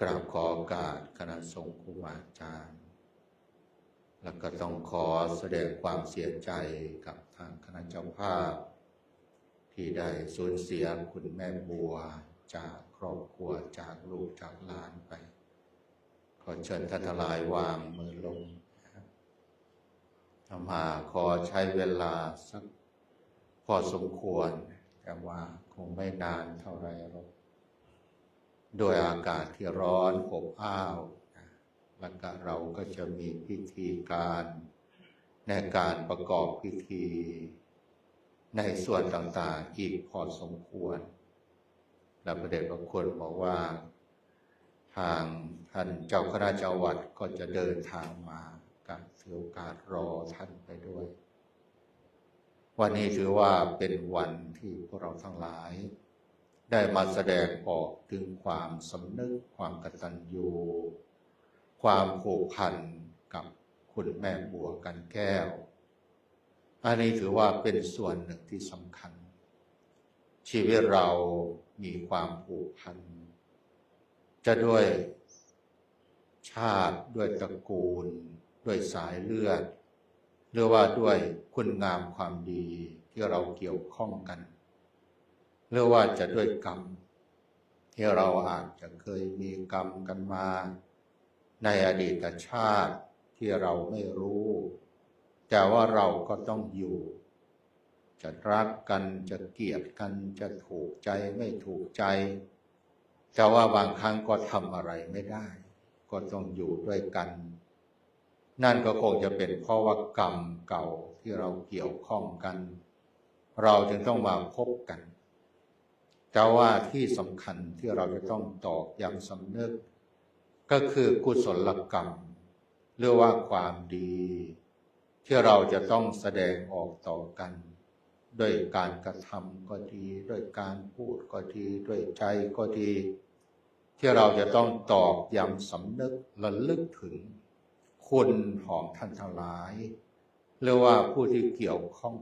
กราบขอโอกาสคณะสงฆ์ครูบาอาจารย์ แล้วก็ต้องขอแสดงความเสียใจกับทางคณะเจ้าภาพ ที่ได้สูญเสียคุณแม่บัวจากครอบครัวจากลูกจากหลานไป ขอเชิญท่านทลายวางมือลงนะครับธรรมาขอใช้เวลาสักพอสมควร แต่ว่าคงไม่นานเท่าไหรหรอก โดยอากาศที่ร้อนอบอ้าวแล้วก็เราก็จะมีพิธีการในการประกอบพิธี ในส่วนต่างๆอีกพอสมควร และประเด็จพระคุณบอกว่า ทางท่านเจ้าคณะจังหวัดก็จะเดินทางมาการถือโอกาสรอท่านไปด้วย วันนี้ถือว่าเป็นวันที่พวกเราทั้งหลาย ได้มาแสดงออกถึงความสำนึกความกตัญญูความผูกพันกับคุณแม่บัวกันแก้ว อันนี้ถือว่าเป็นส่วนหนึ่งที่สำคัญ ชีวิตเรามีความผูกพัน จะด้วยชาติด้วยตระกูล ด้วยสายเลือด หรือว่าด้วยคุณงามความดีที่เราเกี่ยวข้องกัน หรือว่าจะด้วยกรรม ที่เราอาจจะเคยมีกรรมกันมา ในอดีตชาติที่เราไม่รู้ แต่ว่าเราก็ต้องอยู่ จะรักกันจะเกลียดกันจะถูกใจไม่ถูกใจ แต่ว่าบางครั้งก็ทำอะไรไม่ได้ ก็ต้องอยู่ด้วยกัน นั่นก็คงจะเป็นเพราะว่ากรรมเก่าที่เราเกี่ยวข้องกัน เราจึงต้องมาพบกัน แต่ว่าที่สำคัญที่เราจะต้องตอกย้ำสำนึก ก็คือกุศลกรรมหรือว่าความดี ที่เราจะต้องแสดงออกต่อกัน ด้วยการกระทำก็ดี ด้วยการพูดก็ดี ด้วยใจก็ดี ที่เราจะต้องตอกย้ำสำนึกระลึกถึง คุณของท่านทั้งหลายหรือว่าผู้ที่เกี่ยวข้อง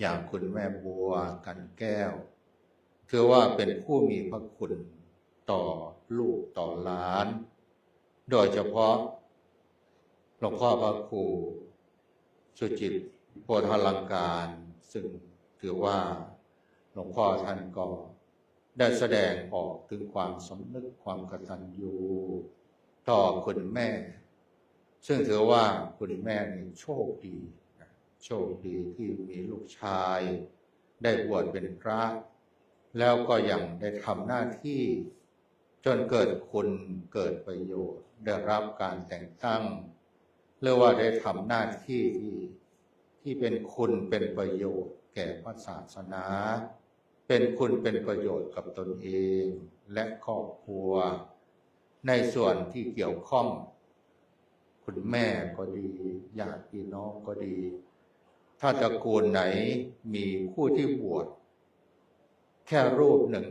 อย่างคุณแม่บัวกันแก้ว ถือว่าเป็นผู้มีพระคุณต่อลูกต่อหลาน โดยเฉพาะหลวงพ่อพระครูสุจิตโพธาลังการ ซึ่งถือว่าหลวงพ่อท่านก็ได้แสดงออกถึงความสำนึกความกตัญญูต่อคุณแม่ ซึ่งถือว่าคุณแม่นี่โชคดี โชคดีที่มีลูกชาย ได้บวชเป็นพระ แล้วก็ยังได้ทำหน้าที่จนเกิดคุณเกิดประโยชน์ ได้รับการแต่งตั้งหรือว่าได้ทำหน้าที่ที่ที่เป็นคุณเป็นประโยชน์แก่พระศาสนา เป็นคุณเป็นประโยชน์กับตนเองและครอบครัว ในส่วนที่เกี่ยวข้อง คุณแม่ก็ดีญาติพี่น้องก็ดี ถ้าตระกูลไหนมีผู้ที่บวช แค่รูปหนึ่ง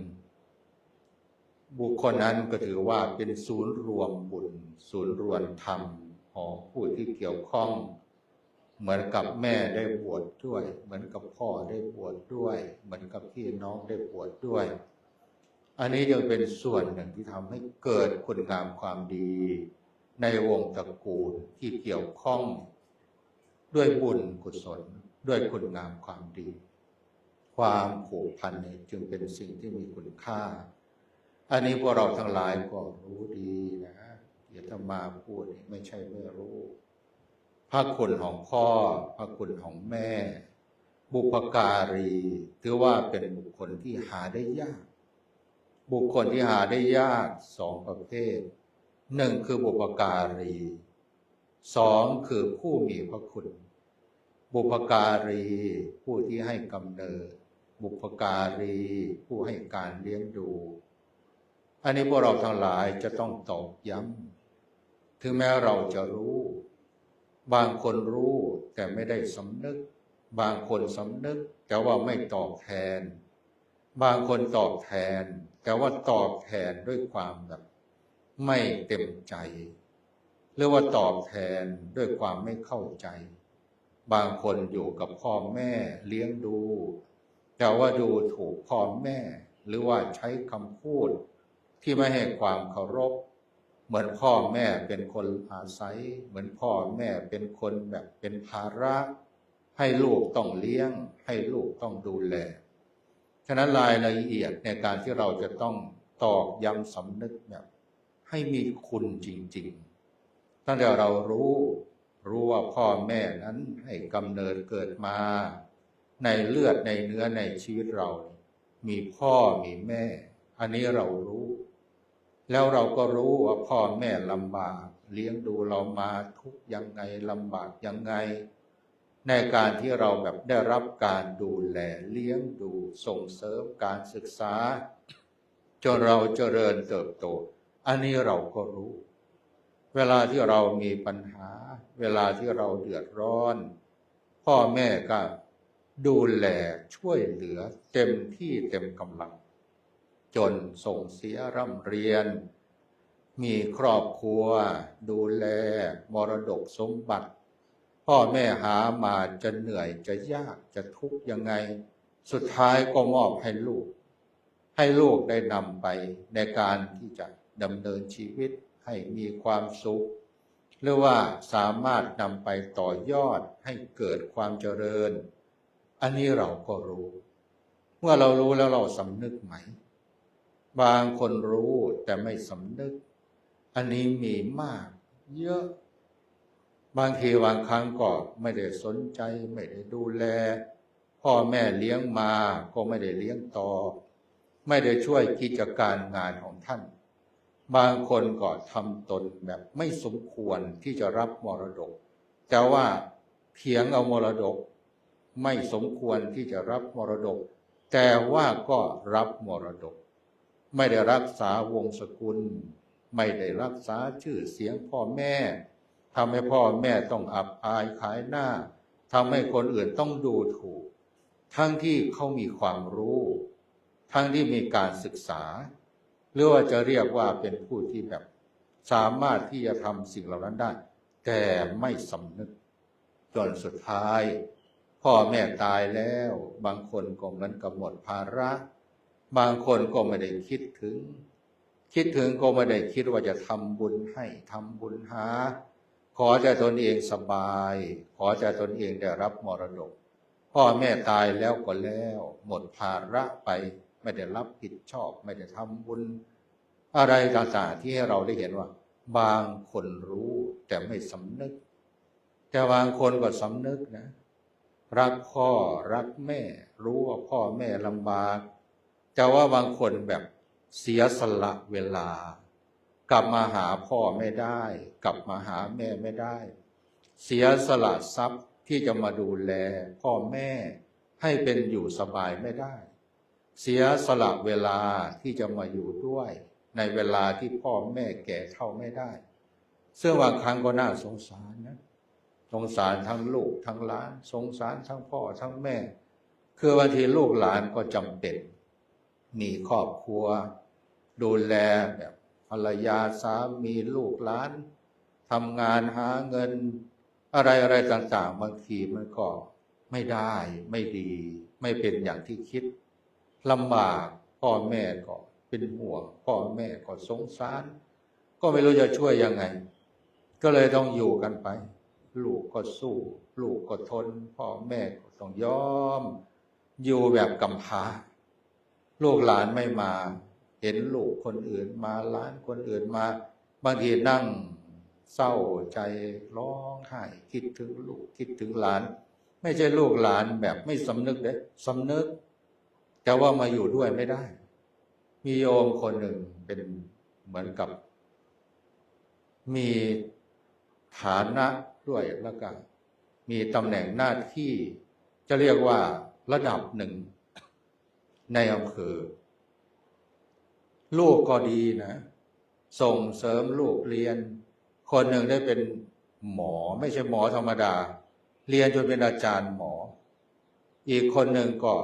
บุคคลนั้นก็ถือว่าเป็นศูนย์รวมบุญศูนย์รวมธรรมของผู้ที่เกี่ยวข้อง เหมือนกับแม่ได้บวชดด้วย เหมือนกับพ่อได้บวชดด้วย เหมือนกับพี่น้องได้บวชดด้วย อันนี้ยังเป็นส่วนหนึ่งที่ทำให้เกิดคุณงามความดี ในวงตระกูลที่เกี่ยวข้อง ด้วยบุญกุศล ด้วยคุณงามความดี ความผูกพันเนี่ยจึงเป็นสิ่งที่มีคุณค่า อันนี้พวกเราทั้งหลายก็รู้ดีนะอย่าถ้ามาพูดไม่ใช่ไม่รู้พระคุณของพ่อพระคุณของแม่ บุปการี ถือว่าเป็นบุคคลที่หาได้ยาก บุคคลที่หาได้ยากสองประเภทหนึ่งคือบุปการีสองคือผู้มีพระคุณ บุปการีผู้ที่ให้กำเนิด บุปการี ผู้ให้การเลี้ยงดู อันนี้พวกเราทั้งหลายจะต้องตอกย้ำ ถึงแม้เราจะรู้ บางคนรู้แต่ไม่ได้สำนึก บางคนสำนึก แต่ว่าไม่ตอบแทน บางคนตอบแทน แต่ว่าตอบแทนด้วยความแบบไม่เต็มใจหรือว่าตอบแทนด้วยความไม่เข้าใจ บางคนอยู่กับพ่อแม่เลี้ยงดู แต่ว่าดูถูกพ่อแม่ หรือว่าใช้คำพูด ที่ไม่ให้ความเคารพ เหมือนพ่อแม่เป็นคนอาศัย เหมือนพ่อแม่เป็นคนแบบเป็นภาระ ให้ลูกต้องเลี้ยง ให้ลูกต้องดูแล ฉะนั้นรายละเอียดในการที่เราจะต้องตอกย้ำสำนึกแบบให้มีคุณจริง ๆ ตั้งแต่เรารู้รู้ว่าพ่อแม่นั้นให้กำเนิดเกิดมา ในเลือดในเนื้อในชีวิตเรา มีพ่อมีแม่ อันนี้เรารู้ แล้วเราก็รู้ว่าพ่อแม่ลำบาก เลี้ยงดูเรามาทุกยังไงลำบากยังไง ในการที่เราแบบได้รับการดูแลเลี้ยงดูส่งเสริมการศึกษาจนเราเจริญเติบโต อันนี้เราก็รู้ เวลาที่เรามีปัญหา เวลาที่เราเดือดร้อน พ่อแม่ก็ ดูแลช่วยเหลือเต็มที่เต็มกำลัง จนส่งเสียร่ำเรียน มีครอบครัว ดูแลมรดกสมบัติ พ่อแม่หามาจะเหนื่อยจะยากจะทุกข์ยังไง สุดท้ายก็มอบให้ลูก ให้ลูกได้นำไปในการที่จะดำเนินชีวิตให้มีความสุข หรือว่าสามารถนำไปต่อยอดให้เกิดความเจริญ อันนี้เราก็รู้ เมื่อเรารู้แล้วเราสำนึกไหม บางคนรู้แต่ไม่สำนึก อันนี้มีมาก เยอะ บางทีบางครั้งก็ไม่ได้สนใจ ไม่ได้ดูแล พ่อแม่เลี้ยงมาก็ไม่ได้เลี้ยงต่อ ไม่ได้ช่วยกิจการงานของท่าน บางคนก็ทำตนแบบไม่สมควรที่จะรับมรดก แต่ว่าเถียงเอามรดก ไม่สมควรที่จะรับมรดก แต่ว่าก็รับมรดก ไม่ได้รักษาวงศกุล ไม่ได้รักษาชื่อเสียงพ่อแม่ทำให้พ่อแม่ต้องอับอายขายหน้าทำให้คนอื่นต้องดูถูก ทั้งที่เขามีความรู้ ทั้งที่มีการศึกษา หรือว่าจะเรียกว่าเป็นผู้ที่แบบ สามารถที่จะทำสิ่งเหล่านั้นได้ แต่ไม่สำนึกจนสุดท้าย พ่อแม่ตายแล้ว บางคนก็เหมือนกับหมดภาระ บางคนก็ไม่ได้คิดถึง คิดถึงก็ไม่ได้คิดว่าจะทำบุญให้ทำบุญหา ขอแต่ตนเองสบาย ขอแต่ตนเองได้รับมรดก พ่อแม่ตายแล้วก็แล้ว หมดภาระไป ไม่ได้รับผิดชอบ ไม่ได้ทำบุญ อะไรต่างๆที่ให้เราได้เห็นว่า บางคนรู้แต่ไม่สำนึก แต่บางคนก็สำนึกนะ รักพ่อรักแม่ รู้ว่าพ่อแม่ลำบากแต่ว่าบางคนแบบเสียสละเวลา กลับมาหาพ่อไม่ได้ กลับมาหาแม่ไม่ได้ เสียสละทรัพย์ที่จะมาดูแล พ่อแม่ให้เป็นอยู่สบายไม่ได้ เสียสละเวลาที่จะมาอยู่ด้วย ในเวลาที่พ่อแม่แก่เท่าไม่ได้ซึ่งบางครั้งก็น่าสงสารนะ สงสารทั้งลูกทั้งหลาน สงสารทั้งพ่อทั้งแม่ คือบางทีลูกหลานก็จำเป็นมีครอบครัว ดูแลแบบภรรยาสามีลูกหลานทำงานหาเงิน อะไรอะไรต่าง ๆ บางทีมันก็ไม่ได้ไม่ดี ไม่เป็นอย่างที่คิดลำบากพ่อแม่ก็เป็นห่วงพ่อแม่ก็สงสาร ก็ไม่รู้จะช่วยยังไง ก็เลยต้องอยู่กันไป ลูกก็สู้ ลูกก็ทน พ่อแม่ก็ต้องยอม อยู่แบบกำพร้าลูกหลานไม่มา เห็นลูกคนอื่นมาล้านคนอื่นมา บางทีนั่งเศร้าใจร้องไห้คิดถึงลูกคิดถึงหลาน ไม่ใช่ลูกหลานแบบไม่สำนึกเด้สำนึก แต่ว่ามาอยู่ด้วยไม่ได้ มีโยมคนหนึ่งเป็นเหมือนกับ มีฐานะ ด้วยแล้วก็มีตำแหน่งหน้าที่จะเรียกว่าระดับหนึ่งในอำเภอ ลูกก็ดีนะ ส่งเสริมลูกเรียน คนหนึ่งได้เป็นหมอไม่ใช่หมอธรรมดา เรียนจนเป็นอาจารย์หมอ อีกคนหนึ่งก็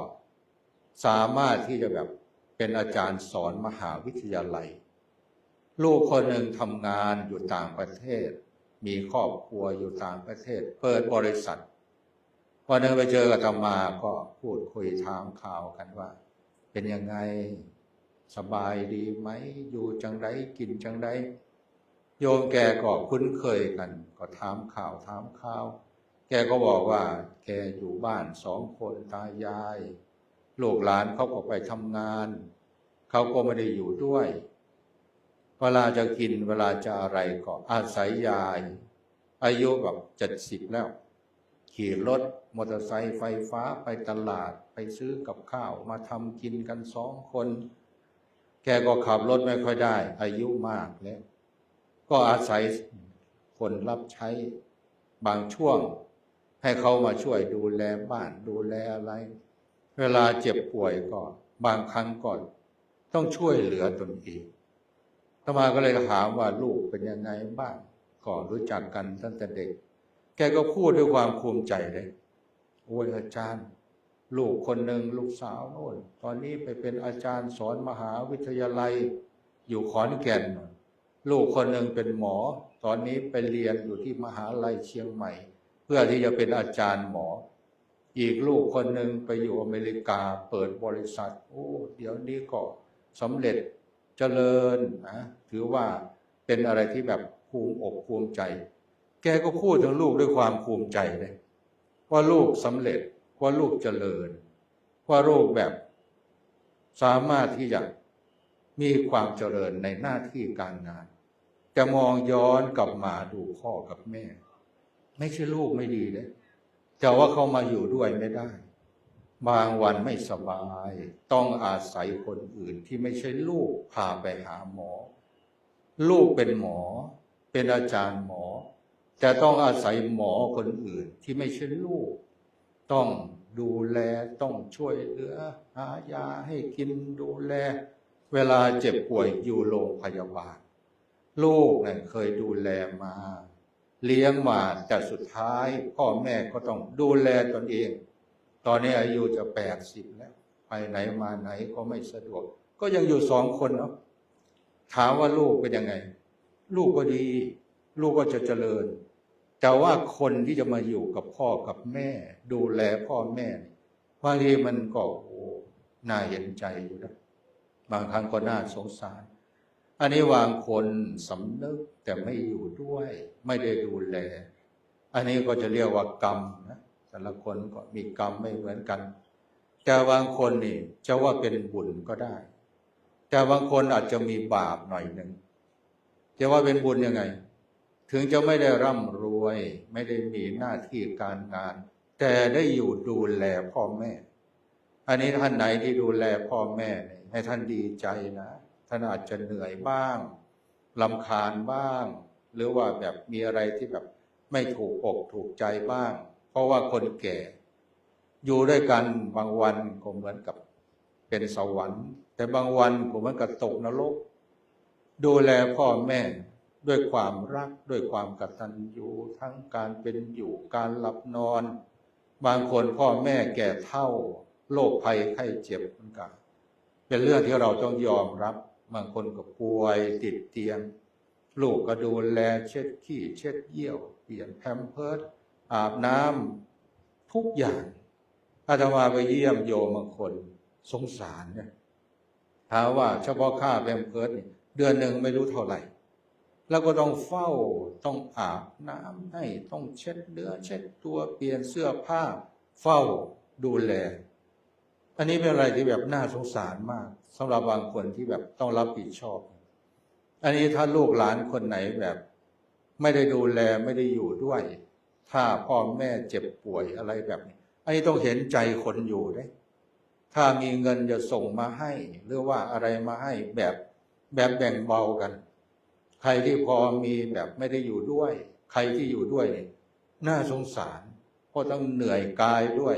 สามารถที่จะแบบเป็นอาจารย์สอนมหาวิทยาลัย ลูกคนหนึ่งทำงานอยู่ต่างประเทศ มีครอบครัวอยู่ต่างประเทศ เปิดบริษัทวันหนึ่งไปเจอกับธรรมาก็พูดคุยถามข่าวกันว่า เป็นยังไงสบายดีไหมอยู่จังไรกินจังไรโยมแกก็คุ้นเคยกัน ก็ถามข่าวถามข่าว แกก็บอกว่า แกอยู่บ้านสองคนตายาย ลูกหลานเขาก็ไปทำงาน เขาก็ไม่ได้อยู่ด้วย เวลาจะกินเวลาจะอะไรก็อาศัยยาย อายุแบบเจ็ดสิบแล้ว ขี่รถมอเตอร์ไซค์ไฟฟ้าไปตลาดไปซื้อกับข้าวมาทำกินกันสองคน แกก็ขับรถไม่ค่อยได้ อายุมากแล้วก็อาศัยคนรับใช้บางช่วง ให้เขามาช่วยดูแลบ้านดูแลอะไร เวลาเจ็บป่วยก็บางครั้งก่อน ต้องช่วยเหลือตนเอง ตมาก็เลยถามว่าลูกเป็นยังไงบ้างก็รู้จักกันตั้งแต่เด็ก แกก็พูดด้วยความภูมิใจเลยโอ้ยอาจารย์ ลูกคนหนึ่งลูกสาวโน่นตอนนี้ไปเป็นอาจารย์สอนมหาวิทยาลัย อยู่ขอนแก่น ลูกคนหนึ่งเป็นหมอ ตอนนี้ไปเรียนอยู่ที่มหาลัยเชียงใหม่ เพื่อที่จะเป็นอาจารย์หมอ อีกลูกคนหนึ่งไปอยู่อเมริกาเปิดบริษัท โอ้ เดี๋ยวนี้ก็สำเร็จ เจริญนะถือว่าเป็นอะไรที่แบบภูมิอกภูมิใจ แกก็พูดถึงลูกด้วยความภูมิใจเลยว่าลูกสำเร็จว่าลูกเจริญ ว่าลูกแบบสามารถที่จะมีความเจริญในหน้าที่การงาน จะมองย้อนกลับมาดูพ่อกับแม่ ไม่ใช่ลูกไม่ดีเลยแต่ว่าเขามาอยู่ด้วยไม่ได้ บางวันไม่สบาย ต้องอาศัยคนอื่นที่ไม่ใช่ลูกพาไปหาหมอ ลูกเป็นหมอ เป็นอาจารย์หมอ แต่ต้องอาศัยหมอคนอื่นที่ไม่ใช่ลูก ต้องดูแลต้องช่วยเหลือหายาให้กินดูแล เวลาเจ็บป่วยอยู่โรงพยาบาล ลูกเนี่ยเคยดูแลมา เลี้ยงมาแต่สุดท้ายพ่อแม่ก็ต้องดูแลตนเอง ตอนนี้อายุจะแปดสิบแล้วไปไหนมาไหนก็ไม่สะดวก ก็ยังอยู่สองคนเนาะถามว่าลูกเป็นยังไง ลูกก็ดี ลูกก็จะเจริญ แต่ว่าคนที่จะมาอยู่กับพ่อกับแม่ ดูแลพ่อแม่บางทีมันก็โอ้น่าเห็นใจอยู่นะบางครั้งก็น่าสงสาร อันนี้วางคนสำนึกแต่ไม่อยู่ด้วย ไม่ได้ดูแล อันนี้ก็จะเรียกว่ากรรม แต่ละคนก็มีกรรมไม่เหมือนกัน แต่บางคนนี่จะว่าเป็นบุญก็ได้ แต่บางคนอาจจะมีบาปหน่อยหนึ่งจะว่าเป็นบุญยังไง ถึงจะไม่ได้ร่ำรวย ไม่ได้มีหน้าที่การงาน แต่ได้อยู่ดูแลพ่อแม่ อันนี้ท่านไหนที่ดูแลพ่อแม่ ให้ท่านดีใจนะ ท่านอาจจะเหนื่อยบ้างลำคาญบ้าง หรือว่าแบบมีอะไรที่แบบไม่ถูกอกถูกใจบ้าง เพราะว่าคนแก่ อยู่ด้วยกันบางวันก็เหมือนกับเป็นสวรรค์ แต่บางวันก็เหมือนกับตกนรกดูแลพ่อแม่ด้วยความรักด้วยความกตัญญูทั้งการเป็นอยู่การหลับนอน บางคนพ่อแม่แก่เท่าโรคภัยไข้เจ็บเหมือนกันเป็นเรื่องที่เราต้องยอมรับ บางคนก็ป่วยติดเตียง ลูกก็ดูแลเช็ดขี้เช็ดเยี่ยว เปลี่ยนแพมเพิร์ อาบน้ำทุกอย่างอาตมาไปเยี่ยมโยมบางคน สงสารเนี่ยถามว่าเฉพาะค่าแพมเพิร์สนี่เดือนหนึ่งไม่รู้เท่าไหร่ แล้วก็ต้องเฝ้าต้องอาบน้ำให้ต้องเช็ดเนื้อเช็ดตัวเปลี่ยนเสื้อผ้า เฝ้าดูแล อันนี้เป็นอะไรที่แบบน่าสงสารมากสำหรับบางคนที่แบบต้องรับผิดชอบ อันนี้ถ้าลูกหลานคนไหนแบบ ไม่ได้ดูแลไม่ได้อยู่ด้วย ถ้าพ่อแม่เจ็บป่วยอะไรแบบนี้ อันนี้ต้องเห็นใจคนอยู่ด้ ถ้ามีเงินจะส่งมาให้ หรือว่าอะไรมาให้แบบแบบแบ่งเบากัน ใครที่พอมีแบบไม่ได้อยู่ด้วย ใครที่อยู่ด้วยเนี่ยน่าสงสารเพราะต้องเหนื่อยกายด้วย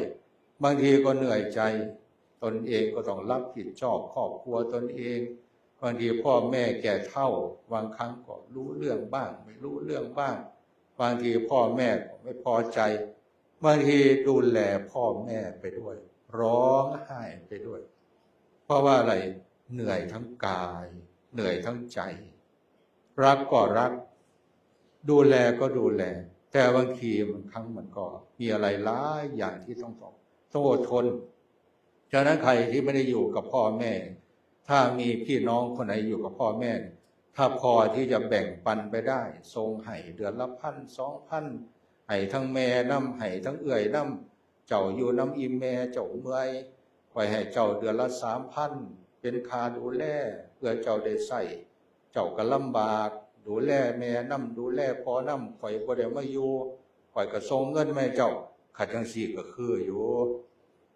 บางทีก็เหนื่อยใจ ตนเองก็ต้องรับผิดชอบครอบครัวตนเองบางทีพ่อแม่แก่เท่าบางครั้งก็รู้เรื่องบ้าง ไม่รู้เรื่องบ้าง บางทีพ่อแม่ไม่พอใจ บางทีดูแลพ่อแม่ไปด้วย ร้องไห้ไปด้วย เพราะว่าอะไรเหนื่อยทั้งกาย เหนื่อยทั้งใจ รักก็รัก ดูแลก็ดูแล แต่บางทีบางครั้งมันก็ มีอะไรหลายอย่างที่ต้องต้องต้องอดทนฉะนั้นใครที่ไม่ได้อยู่กับพ่อแม่ ถ้ามีพี่น้องคนไหนอยู่กับพ่อแม่ ถ้าพอที่จะแบ่งปันไปได้ ทรงให้เดือนละพันสองพันให้ทั้งแม่น้ำให้ทั้งเอื่อยน้ำเจ้าอยู่น้ำอิมแม่เจ้าเมื่อยไว้ให้เจ้าเดือนละสามพันเป็นคาดูแลเพื่อเจ้าได้ใส่เจ้าก็ลำบาก ดูแลแม่น้ำดูแลพ่อน้ำข่อยบ่ได้มาอยู่ข่อยก็ส่งเงินแมาให้เจ้าขัดจังสี่ก็คืออยู่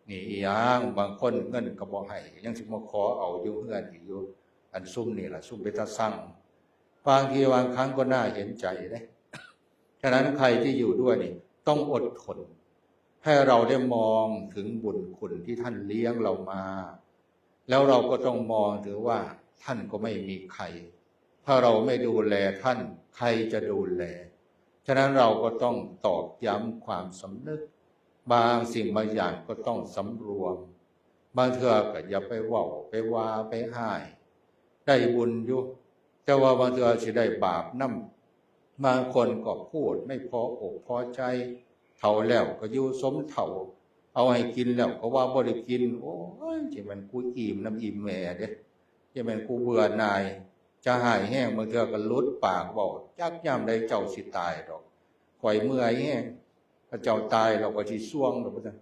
นี่อีหยังบางคนเงินก็บ่ให้ยังสิมาขอเอาอยู่เฮือนอีกอยู่ อันซุ่มนี่แหละซุ่มไปตาสั่งบางทีบางครั้งก็น่าเห็นใจเด้ฉะนั้นใครที่อยู่ด้วยนี่ ต้องอดทน ให้เราได้มองถึงบุญคุณที่ท่านเลี้ยงเรามา แล้วเราก็ต้องมองถือว่า ท่านก็ไม่มีใคร ถ้าเราไม่ดูแลท่าน ใครจะดูแล ฉะนั้นเราก็ต้องตอกย้ำความสำนึก บางสิ่งบางอย่างก็ต้องสำรวม บางเทื่อก็อย่าไปว่าไปว่าไปห้าย ได้บุญอยู่แต่ว่าบางเทื่อสิได้บาปน้ำบางคนก็พูดไม่พออกพอใจเท่าแล้วก็อยู่สมเท่า เอาให้กินแล้วก็ว่าบ่ได้กิน โอ้ยที่มันกูอิ่มน้ำอิ่มแม่เด้ที่มันกูเบื่อนาย จะหายแห้งบางเทื่อก็ลุดปากบอกจักยามใดเจ้าสิตายดอกข่อยเมื่อยแห้งพระเจ้าตายเราก็ที่ซ่วงเราก็จะ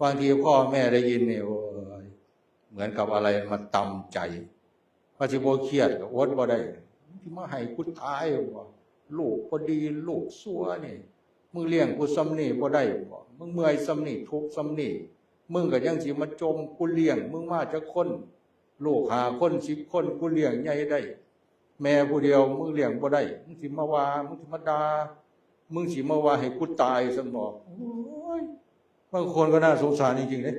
บางทีพ่อแม่ได้ยินเนี่ยโอ้ยเหมือนกับอะไรมาตำใจ พระจิโบเครียดก็อดบ่ได้ที่มาให้กูตายบ่ลูกพอดีลูกซัวนี่มึงเลี้ยงกูซ้ำนี่บ่ได้บ่มึงเมื่อยซ้ำนี่ทุกซ้ำนี่มึงก็ยังสิมาจมกูเลี้ยง มึงมาจะคนลูกหาคนสิบคนกูเลี้ยงใหญ่ได้ แม่ผู้เดียวมึงเลี้ยงบ่ได้มึงสิมาว่ามึงสิมาดามึงสิมาว่าให้กูตายสมบอกโอ้ยบางคนก็น่าสงสารจริงๆเลย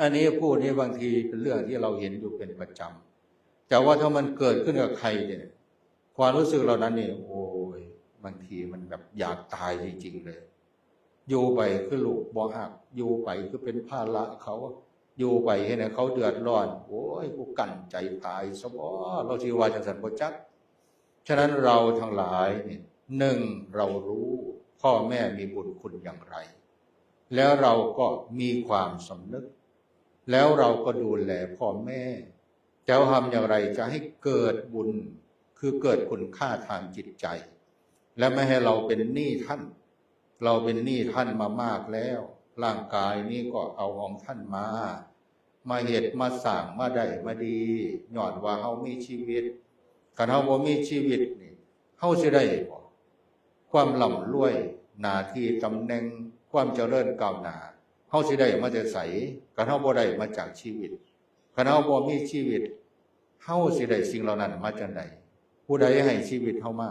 อันนี้พูดนี้บางทีเป็นเรื่องที่เราเห็นอยู่เป็นประจำ แต่ว่าถ้ามันเกิดขึ้นกับใครเนี่ยความรู้สึกเหล่านั้นเนี่ยโอ้ยบางทีมันแบบอยากตายจริงๆเลยอยู่ไปคือลูกบ่หักอยู่ไปคือเป็นภาระเขาอยู่ไปให้เนี่ยเขาเดือดร้อน โอ้ยกูกั้นใจตายซะบ่เราชีว่าจังสันบ่จักฉะนั้นเราทั้งหลายเนี่ยหนึ่งเรารู้พ่อแม่มีบุญคุณอย่างไร แล้วเราก็มีความสำนึก แล้วเราก็ดูแลพ่อแม่ จะทำอย่างไรจะให้เกิดบุญคือเกิดคุณค่าทางจิตใจ และไม่ให้เราเป็นหนี้ท่าน เราเป็นหนี้ท่านมามากแล้ว ร่างกายนี้ก็เอาของท่านมา มาเหตุมาสั่งมาได้มาดีหย่อนว่าเขามีชีวิตกันเขาบ่มีชีวิตนี่เขาจะได้บ่ความล่ำรวยหน้าที่ตำแหน่งความเจริญก้าวหน้าเขาสิได้มาจะใสกันเขาบ่ได้มาจากชีวิตกันเขาบ่มีชีวิต เขาสิได้สิ่งเหล่านั้นมาจากไหนผู้ใดให้ชีวิตเขามา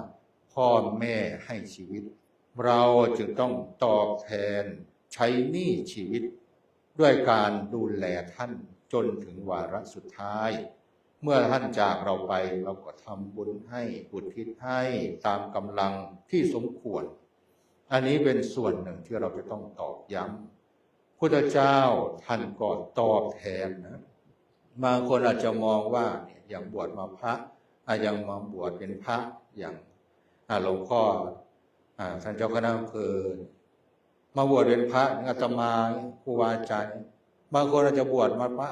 พ่อแม่ให้ชีวิต เราจึงต้องตอบแทนใช้หนี้ชีวิต ด้วยการดูแลท่านจนถึงวาระสุดท้าย เมื่อท่านจากเราไปเราก็ทำบุญให้อุทิศให้ตามกำลังที่สมควร อันนี้เป็นส่วนหนึ่งที่เราจะต้องตอกย้ำพุทธเจ้าท่านก็ตอบแทนนะ บางคนอาจจะมองว่าเนี่ยอย่างบวชมาพระอายังมาบวชเป็นพระอย่างหลวงพ่อท่านเจ้าคณะอำเภอมาบวชเป็นพระอาตมาครูบาอาจารย์บางคนอาจจะบวชมาพระ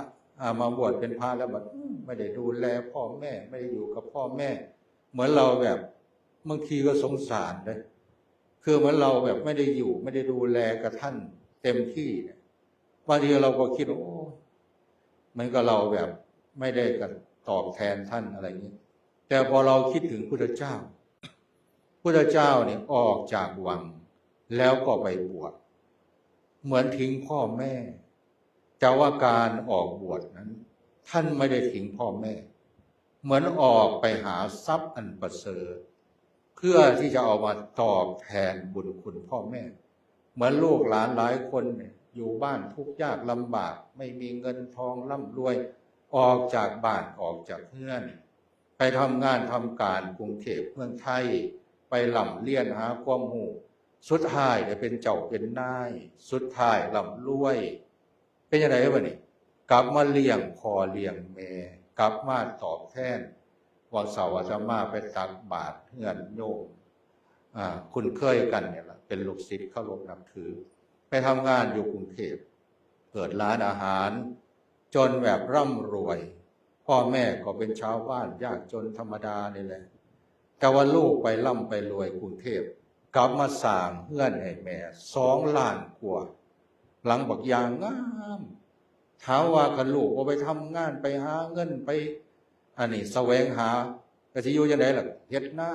มาบวชเป็นพระแล้วแบบไม่ได้ดูแลพ่อแม่ไม่ได้อยู่กับพ่อแม่ เหมือนเราแบบบางทีก็สงสารเลยคือเหมือนเราแบบไม่ได้อยู่ไม่ได้ดูแลกับท่านเต็มที่บางทีเราก็คิดว่าโอ้ มันก็เราแบบไม่ได้กันตอบแทนท่านอะไรอย่างนี้ แต่พอเราคิดถึงพุทธเจ้า พุทธเจ้าเนี่ยออกจากวัง แล้วก็ไปบวช เหมือนทิ้งพ่อแม่จะว่าการออกบวชนั้น ท่านไม่ได้ทิ้งพ่อแม่ เหมือนออกไปหาทรัพย์อันประเสริฐเพื่อที่จะเอามาตอบแทนบุญคุณพ่อแม่ เหมือนลูกหลานหลายคนเนี่ย อยู่บ้านทุกยากลำบาก ไม่มีเงินทองร่ำรวย ออกจากบ้านออกจากเพื่อน ไปทำงานทำการกรุงเทพเมืองไทย ไปหล่ำเลี้ยนหาความหูสุดท้ายได้เป็นเจ้าเป็นนาย สุดท้ายล่ำรวย เป็นยังไงวะนี่กลับมาเลี้ยงพอเลี้ยงแม่กลับมาตอบแทนวันเสาร์อาจะมาไปตักบาตรเงินโยมคุณเคยกันเนี่ยละเป็นลูกศิษย์เข้ารบนับถือ ไปทำงานอยู่กรุงเทพเปิดร้านอาหาร จนแบบร่ำรวย พ่อแม่ก็เป็นชาวบ้านยากจนธรรมดานี่แหละแต่ว่าลูกไปร่ำไปรวยกรุงเทพกลับมาสร้างเพื่อนให้แม่สองล้านกว่าหลังบักอยางงามถาว่ากันลูกว่าไปทำงานไปหาเงินไปอันนี้แสวงหากะสิอยู่ยังไงล่ะเฮ็ดหน้า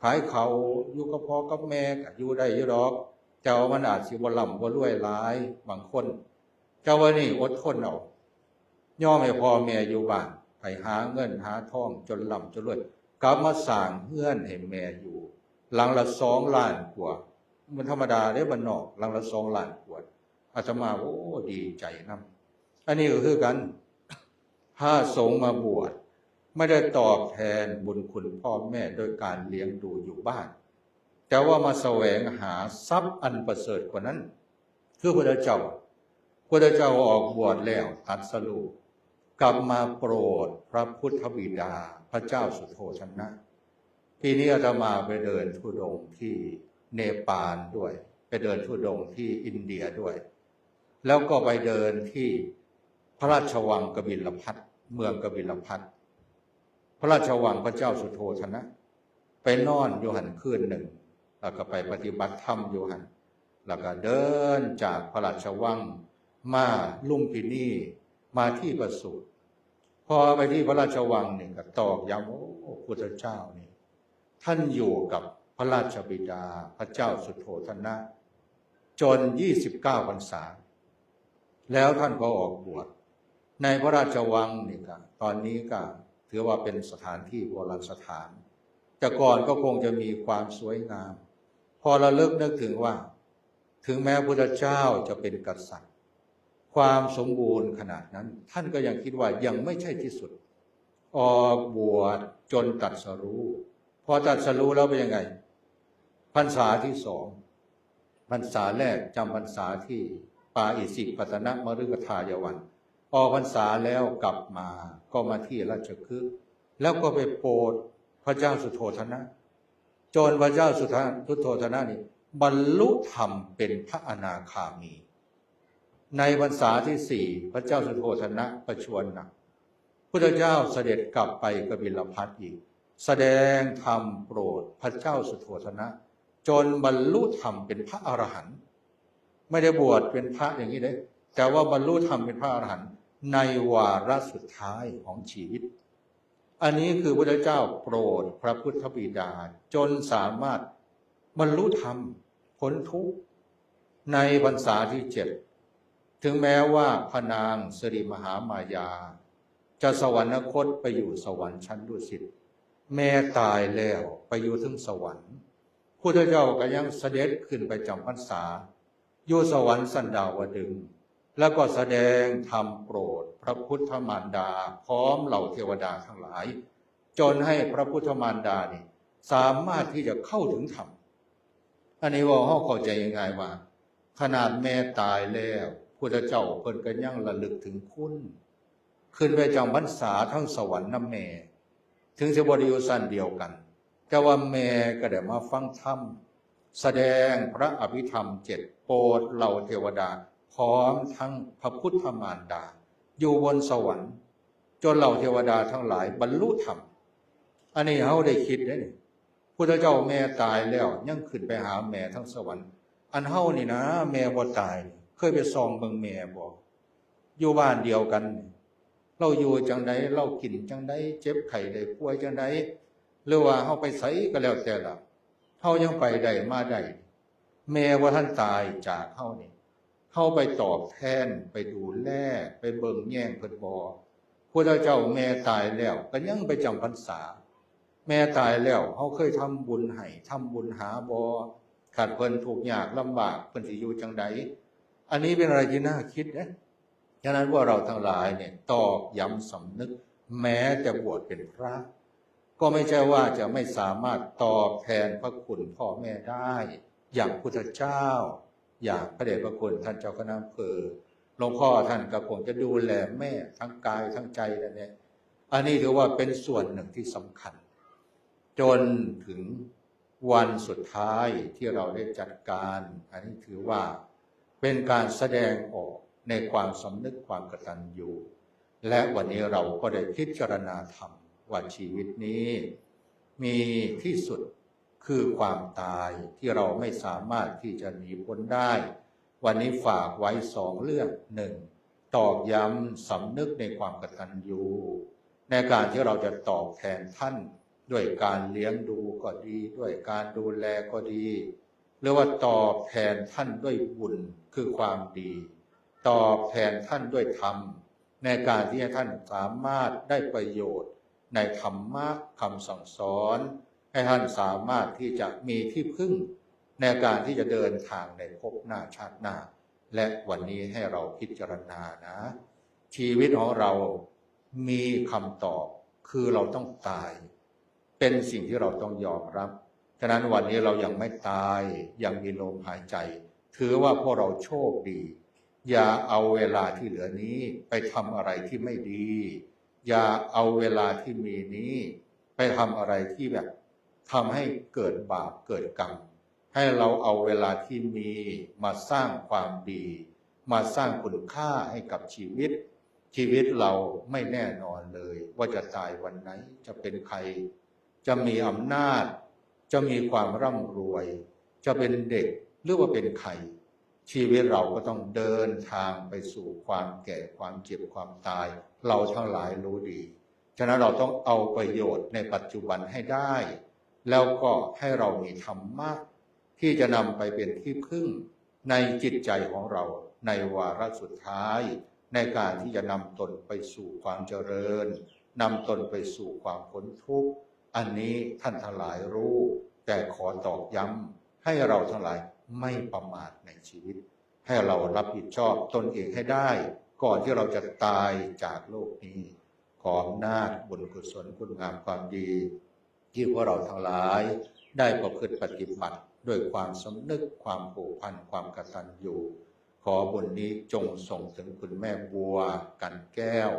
ขายเขาอยู่กับพ่อกับแม่ก็อยู่ได้อยู่ดอก เจ้ามันอาจสิบลำบ่รวยหลายบางคน เจ้าว่านี่อดทนเอาย่อมให้พ่อแม่อยู่บ้านไปหาเงินหาทองจนลำจนรวยกลับมาสร้างเฮือนให้แม่อยู่ หลังละสองล้านกว่ามันธรรมดาเด้บ้านนอก หลังละสองล้านกว่าอาตมาโอ้ดีใจนํอันนี้ก็คือกัน ถ้าสงมาบวชไม่ได้ตอบแทนบุญคุณพ่อแม่โดยการเลี้ยงดูอยู่บ้าน แต่ว่ามาแสวงหาทรัพย์อันประเสริฐกว่านั้น คือพระเจ้าพระเจ้าออกบวชแล้วตัดสรุปกลับมาโปรดพระพุทธบิดาพระเจ้าสุโธชนะ ปีนี้อาตมาไปเดินทุดงค์ที่เนปาลด้วย ไปเดินทุดงค์ที่อินเดียด้วย แล้วก็ไปเดินที่พระราชวังกบิลพัทเมืองกบิลพัทพระราชวังพระเจ้าสุโธทนะ ไปนอนอยู่หันคืนหนึ่ง แล้วก็ไปปฏิบัติธรรมอยู่หันแล้วก็เดินจากพระราชวังมาลุ่มพินีมาที่ประสูติพอไปที่พระราชวังเนี่ยก็ตอกย้ำโอ้พุทธเจ้านี่ท่านอยู่กับพระราชบิดาพระเจ้าสุโธทนะ จน 29พรรษา แล้วท่านก็ออกบวชในพระราชวังนี่ก็ตอนนี้ก็ถือว่าเป็นสถานที่โบราณสถาน แต่ก่อนก็คงจะมีความสวยงาม พอเราเลิกนึกถึงว่า ถึงแม้พระเจ้าจะเป็นกษัตริย์ ความสมบูรณ์ขนาดนั้น ท่านก็ยังคิดว่ายังไม่ใช่ที่สุด ออกบวชจนตัดสรู้ พอตัดสรู้แล้วเป็นยังไงพรรษาที่สองพรรษาแรกจำพรรษาที่ปาอิสิปัตนะมฤคทายวัน ออกพรรษาแล้วกลับมาก็มาที่ราชคฤห์แล้วก็ไปโปรดพระเจ้าสุโธทนะ จนพระเจ้าสุโธทนะนี่บรรลุธรรมเป็นพระอนาคามี ในพรรษาที่สี่พระเจ้าสุโธทนะประชวรหนักพุทธเจ้าเสด็จกลับไปกบิลพัทอีก แสดงธรรมโปรดพระเจ้าสุโธทนะ จนบรรลุธรรมเป็นพระอรหันต์ไม่ได้บวชเป็นพระอย่างนี้เลยแต่ว่าบรรลุธรรมเป็นพระอรหันต์ในวาระสุดท้ายของชีวิต อันนี้คือพระเจ้าโปรดพระพุทธบิดา จนสามารถบรรลุธรรมพ้นทุกข์ในพรรษาที่เจ็ดถึงแม้ว่าพนางสริมหามายา จะสวรรคตไปอยู่สวรรค์ชั้นดุสิตแม่ตายแล้วไปอยู่ถึงสวรรค์พุทธเจ้าก็ยังเสด็จขึ้นไปจำพรรษาอยู่สวรรค์สันดาวดึง แล้วก็แสดงธรรมโปรด พระพุทธมารดา พร้อมเหล่าเทวดาทั้งหลาย จนให้พระพุทธมารดานี่สามารถที่จะเข้าถึงธรรมอันนี้ว่าเขาเข้าใจยังไงว่าขนาดแม่ตายแล้วพุทธเจ้าเพิ่นก็ยังระลึกถึงคุณ ขึ้นไปจำพรรษาทั้งสวรรค์น้ำแม่ ถึงจะบริยุสันเดียวกัน แต่ว่าแม่ก็ได้มาฟังธรรมแสดงพระอภิธรรมเจ็ดโปรดเหล่าเทวดา พร้อมทั้งพระพุทธมารดา อยู่บนสวรรค์ จนเหล่าเทวดาทั้งหลายบรรลุธรรม อันนี้เขาได้คิดได้นี่พุทธเจ้าแม่ตายแล้วยังขึ้นไปหาแม่ทั้งสวรรค์ อันเฮานี่นะ แม่บ่ตาย เคยไปซองเบิงแม่บ่อยู่บ้านเดียวกัน เราอยู่จังไดเรากินจังไดเจ็บไข้ได้ป่วยจังไดหรือว่าเฮาไปไสก็แล้วแต่ละเฮายังไปได้มาได้แม่ว่าท่านตายจากเฮานี่ เฮาไปตอบแทนไปดูแลไปเบิ่งแย่งเพิ่นบ่พุทธเจ้าแม่ตายแล้วก็ยังไปจำพรรษา แม่ตายแล้วเขาเคยทำบุญให้ทำบุญหาบอขาดเพิ่นถูกยากลำบากเพิ่นสิอยู่จังใดอันนี้เป็นอะไรที่น่าคิดนะฉะนั้นว่าเราทั้งหลายเนี่ยตอกย้ำสำนึก แม้จะบวชเป็นพระ ก็ไม่ใช่ว่าจะไม่สามารถตอบแทนพระคุณพ่อแม่ได้ อย่างพุทธเจ้า อย่างพระเดชพระคุณท่านเจ้าคณะอำเภอหลวงพ่อท่านก็คงจะดูแลแม่ทั้งกายทั้งใจนั่นเนี่ยอันนี้ถือว่าเป็นส่วนหนึ่งที่สำคัญ จนถึงวันสุดท้ายที่เราได้จัดการ อันนี้ถือว่าเป็นการแสดงออกในความสำนึกความกตัญญูและวันนี้เราก็ได้พิจารณาธรรมว่าชีวิตนี้ มีที่สุด คือความตายที่เราไม่สามารถที่จะหนีพ้นได้ วันนี้ฝากไว้สองเรื่องหนึ่งตอกย้ำสำนึกในความกตัญญูในการที่เราจะตอบแทนท่าน ด้วยการเลี้ยงดูก็ดี ด้วยการดูแลก็ดี หรือว่าตอบแทนท่านด้วยบุญคือความดี ตอบแทนท่านด้วยธรรม ในการที่ให้ท่านสามารถได้ประโยชน์ในธรรมะคำสั่งสอน ให้ท่านสามารถที่จะมีที่พึ่งในการที่จะเดินทางในภพหน้าชาติหน้า และวันนี้ให้เราพิจารณานะ ชีวิตของเรามีคำตอบคือเราต้องตาย เป็นสิ่งที่เราต้องยอมรับ ฉะนั้นวันนี้เรายังไม่ตายยังมีลมหายใจ ถือว่าพวกเราโชคดี อย่าเอาเวลาที่เหลือนี้ไปทำอะไรที่ไม่ดี อย่าเอาเวลาที่มีนี้ ไปทำอะไรที่แบบ ทำให้เกิดบาปเกิดกรรม ให้เราเอาเวลาที่มีมาสร้างความดี มาสร้างคุณค่าให้กับชีวิต ชีวิตเราไม่แน่นอนเลย ว่าจะตายวันไหนจะเป็นใคร จะมีอำนาจ จะมีความร่ำรวย จะเป็นเด็กหรือว่าเป็นใครชีวิตเราก็ต้องเดินทางไปสู่ความแก่ความเจ็บความตาย เราทั้งหลายรู้ดี ฉะนั้นเราต้องเอาประโยชน์ในปัจจุบันให้ได้ แล้วก็ให้เรามีธรรมะที่จะนำไปเป็นที่พึ่งในจิตใจของเราในวาระสุดท้าย ในการที่จะนำตนไปสู่ความเจริญนำตนไปสู่ความพ้นทุกข์ อันนี้ท่านทั้งหลายรู้ แต่ขอตอกย้ำให้เราทั้งหลายไม่ประมาทในชีวิต ให้เรารับผิดชอบตนเองให้ได้ ก่อนที่เราจะตายจากโลกนี้ ขออำนาบุญกุศลคุณงามความดี ที่พวกเราทั้งหลาย ได้ประพฤติปฏิบัติด้วยความสำนึกความผูกพันความกตัญญูขอบุญนี้จงส่งถึงคุณแม่บัวกันแก้ว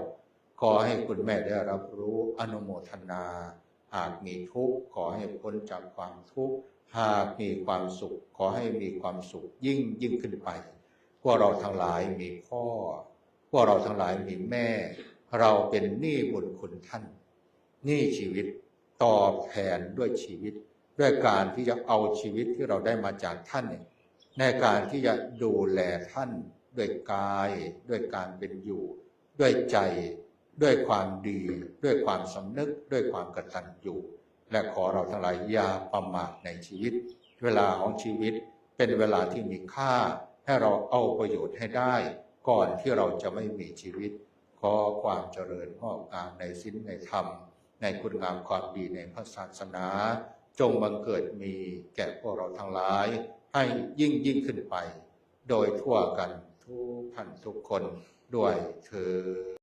ขอให้คุณแม่ได้รับรู้อนุโมทนา หากมีทุกข์ขอให้พ้นจากความทุกข์หากมีความสุข ขอให้มีความสุขยิ่งยิ่งขึ้นไป พวกเราทั้งหลายมีพ่อ พวกเราทั้งหลายมีแม่ เราเป็นหนี้บุญคุณท่านหนี้ชีวิต ตอบแทนด้วยชีวิต ด้วยการที่จะเอาชีวิตที่เราได้มาจากท่านเนี่ยในการที่จะดูแลท่าน ด้วยกาย ด้วยการเป็นอยู่ ด้วยใจ ด้วยความดี ด้วยความสำนึก ด้วยความกตัญญูและขอเราทั้งหลายอย่าประมาทในชีวิต เวลาของชีวิตเป็นเวลาที่มีค่า ให้เราเอาประโยชน์ให้ได้ ก่อนที่เราจะไม่มีชีวิต ขอความเจริญงอกงามในสิ้นในธรรม ในคุณงามความดีในพระศาสนา จงบังเกิดมีแก่พวกเราทั้งหลาย ให้ยิ่งยิ่งขึ้นไป โดยทั่วกันทุกท่านทุกคนด้วยเธอ